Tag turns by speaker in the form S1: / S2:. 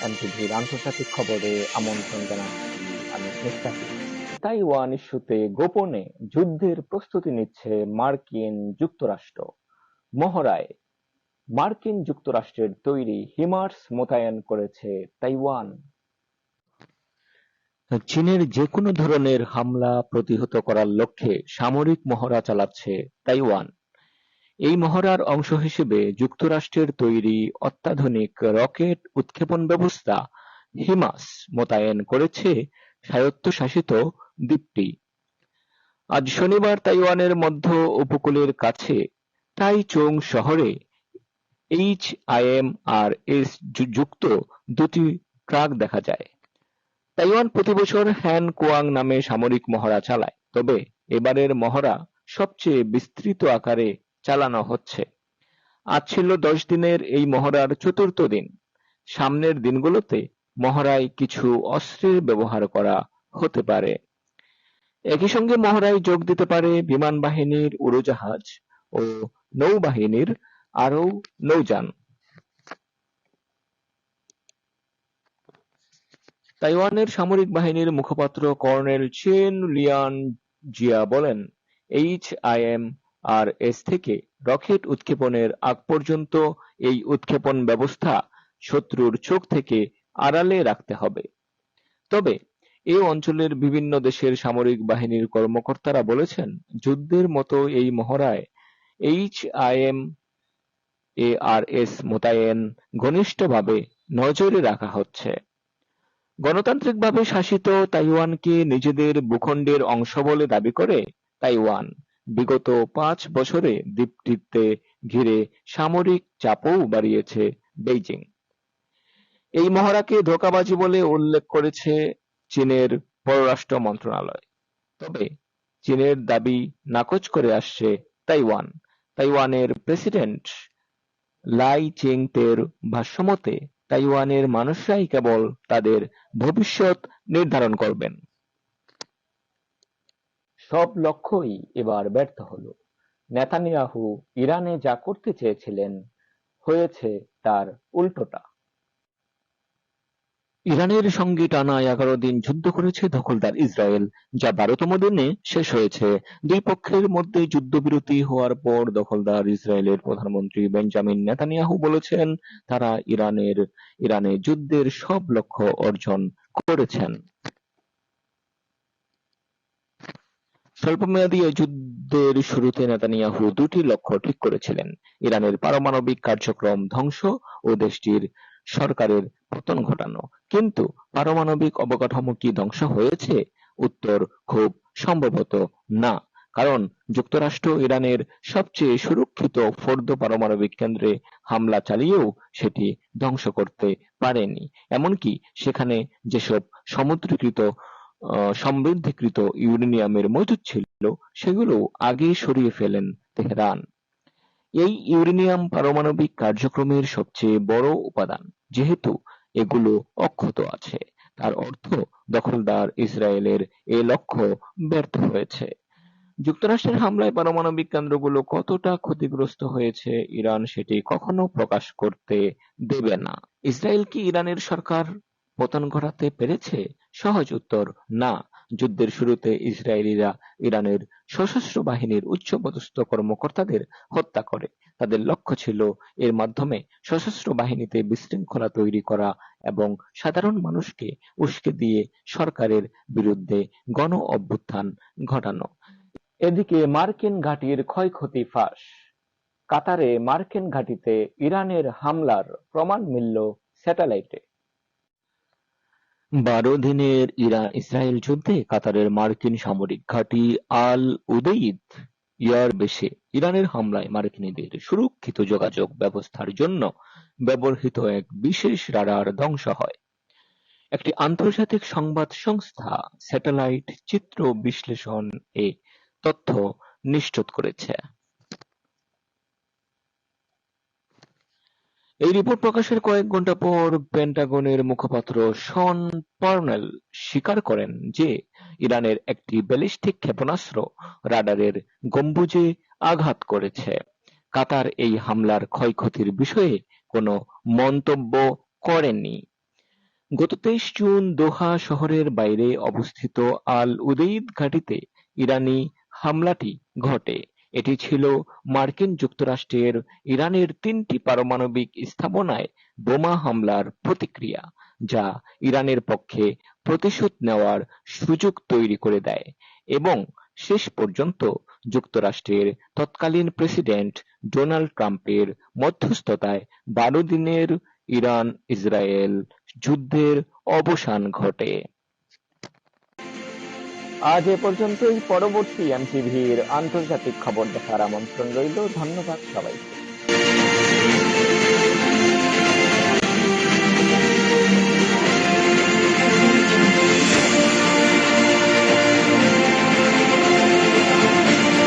S1: আন্তর্জাতিক খবরে আমন্ত্রণ জানাচ্ছি আমি তাইওয়ান ইস্যুতে গোপনে যুদ্ধের প্রস্তুতি নিচ্ছে মার্কিন যুক্তরাষ্ট্র। মহড়ায় মার্কিন যুক্তরাষ্ট্রের তৈরি হিমার্স মোতায়েন করেছে তাইওয়ান। চীনের যে কোনো ধরনের হামলা প্রতিহত করার লক্ষ্যে সামরিক মহড়া চালাচ্ছে তাইওয়ান। এই মহড়ার অংশ হিসেবে যুক্তরাষ্ট্রের তৈরি অত্যাধুনিক রকেট উৎক্ষেপণ ব্যবস্থা হিমাস মোতায়েন করেছে স্বায়ত্তশাসিত দ্বীপটি আজ শনিবার তাইওয়ানের মধ্য উপকূলের কাছে তাইচুং শহরে এইচআইএম-আর-এস যুক্ত দুটি ট্রাক দেখা যায়। তাইওয়ান প্রতিবছর হ্যান কুয়াং নামে সামরিক মহড়া চালায়, তবে এবারের মহড়া সবচেয়ে বিস্তৃত আকারে চালানো হচ্ছে। আজ ছিল দশ দিনের এই মহড়ার চতুর্থ দিন। সামনের দিনগুলোতে মহড়ায় কিছু অস্ত্রের ব্যবহার করা হতে পারে। একই সঙ্গে মহড়ায় যোগ দিতে পারে বিমান বাহিনীর উড়োজাহাজ ও নৌবাহিনীর আরও নৌযান। তাইওয়ানের সামরিক বাহিনীর মুখপাত্র কর্নেল চেন লিয়ান জিয়া বলেন, এইচআইএম-আর-এস থেকে রকেট উৎক্ষেপণের আগ পর্যন্ত এই উৎক্ষেপণ ব্যবস্থা শত্রুর চোখ থেকে আড়ালে রাখতে হবে। তবে এ অঞ্চলের বিভিন্ন দেশের সামরিক বাহিনীর কর্মকর্তারা বলেছেন, যুদ্ধের মতো এই মহড়ায় এইচআইএম-এআরএস মোতায়েন ঘনিষ্ঠভাবে নজরে রাখা হচ্ছে। গণতান্ত্রিকভাবে শাসিত তাইওয়ানকে নিজেদের ভূখণ্ডের অংশ বলে দাবি করে তাইওয়ান বিগত পাঁচ বছরে দ্বীপটিতে ঘিরে সামরিক চাপও বাড়িয়েছে বেইজিং। এই মহড়াকে ধোঁকাবাজি বলে উল্লেখ করেছে চীনের পররাষ্ট্র মন্ত্রণালয়। তবে চীনের দাবি নাকচ করে আসছে তাইওয়ান। তাইওয়ানের প্রেসিডেন্ট লাই চিং-তের ভাষ্যমতে, তাইওয়ানের মানুষরাই কেবল তাদের ভবিষ্যৎ নির্ধারণ করবেন। সব লক্ষ্যই এবার ব্যর্থ হল। নেতানিয়াহু ইরানে যা করতে চেয়েছিলেন, হয়েছে তার উল্টোটা। ইরানের সঙ্গে টানা এগারো দিন যুদ্ধ করেছে দখলদার ইসরায়েল, যা বারোতম দিনে শেষ হয়েছে। দুই পক্ষের মধ্যে যুদ্ধবিরতি হওয়ার পর দখলদার ইসরায়েলের প্রধানমন্ত্রী বেঞ্জামিন নেতানিয়াহু বলেছেন, তারা ইরানের ইরানে যুদ্ধের সব লক্ষ্য অর্জন করেছেন। স্বল্পমেয়াদী এ যুদ্ধের শুরুতে নেতানিয়াহু দুটি লক্ষ্য ঠিক করেছিলেন, ইরানের পারমাণবিক কার্যক্রম ধ্বংস ও দেশটির সরকারের পতন ঘটানো। কিন্তু পারমাণবিক অবকাঠামো কি ধ্বংস হয়েছে? উত্তর খুব সম্ভবত না, কারণ যুক্তরাষ্ট্র ইরানের সবচেয়ে সুরক্ষিত ফোর্দো পারমাণবিক কেন্দ্রে হামলা চালিয়েও সেটি ধ্বংস করতে পারেনি। এমনকি সেখানে যেসব সমুদ্রীকৃত সমৃদ্ধিকৃত ইউরেনিয়ামের মজুদ ছিল, সেগুলোও আগেই সরিয়ে ফেলেন তেহরান। এই ইউরেনিয়াম পারমাণবিক কার্যক্রমের সবচেয়ে বড় উপাদান। যেহেতু এগুলো অক্ষত আছে, তার অর্থ দখলদার ইসরায়েলের এ লক্ষ্য ব্যর্থ হয়েছে। যুক্তরাষ্ট্রের হামলায় পারমাণবিক কেন্দ্রগুলো কতটা ক্ষতিগ্রস্ত হয়েছে ইরান সেটি কখনো প্রকাশ করতে দেবে না। ইসরায়েল কি ইরানের সরকার পতন ঘটাতে পেরেছে? সহজ উত্তর না। যুদ্ধের শুরুতে ইসরায়েলিরা ইরানের সশস্ত্র বাহিনীর উচ্চপদস্থ কর্মকর্তাদের হত্যা করে। তাদের লক্ষ্য ছিল এর মাধ্যমে সশস্ত্র বাহিনীতে বিশৃঙ্খলা তৈরি করা এবং সাধারণ মানুষকে উস্কে দিয়ে সরকারের বিরুদ্ধে গণ-অভ্যুত্থান ঘটানো। এদিকে মার্কিন ঘাঁটির ক্ষয়ক্ষতি ফাঁস, কাতারে মার্কিন ঘাঁটিতে ইরানের হামলার প্রমাণ মিলল স্যাটেলাইটে বারো দিনের ইরা ইসরায়েল যুদ্ধে কাতারের মার্কিন সামরিক ঘাঁটি আল উদেইদ এয়ারবেসে ইরানের হামলায় মার্কিনীদের সুরক্ষিত যোগাযোগ ব্যবস্থার জন্য ব্যবহৃত এক বিশেষ রাডার ধ্বংস হয়। একটি আন্তর্জাতিক সংবাদ সংস্থা স্যাটেলাইট চিত্র বিশ্লেষণ এ তথ্য নিশ্চিত করেছে। এই রিপোর্ট প্রকাশের কয়েক ঘণ্টা পর পেন্টাগনের মুখপাত্র শন পার্নেল স্বীকার করেন যে ইরানের একটি ব্যালিস্টিক ক্ষেপণাস্ত্র রাডারের গম্বুজে আঘাত করেছে। কাতার এই হামলার ক্ষয়ক্ষতির বিষয়ে কোনো মন্তব্য করেনি। গত তেইশ জুন দোহা শহরের বাইরে অবস্থিত আল উদেইদ ঘাঁটিতে ইরানি হামলাটি ঘটে এটি ছিল মার্কিন যুক্তরাষ্ট্রের ইরানের তিনটি পারমাণবিক স্থাপনায় বোমা হামলার প্রতিক্রিয়া, যা ইরানের পক্ষে প্রতিশোধ নেওয়ার সুযোগ তৈরি করে দেয় এবং শেষ পর্যন্ত যুক্তরাষ্ট্রের তৎকালীন প্রেসিডেন্ট ডোনাল্ড ট্রাম্পের মধ্যস্থতায় বারো দিনের ইরান-ইসরায়েল যুদ্ধের অবসান ঘটে। আজ এ পর্যন্তই। পরবর্তী এমটিভির আন্তর্জাতিক খবর দেখার আমন্ত্রণ রইল। ধন্যবাদ সবাইকে।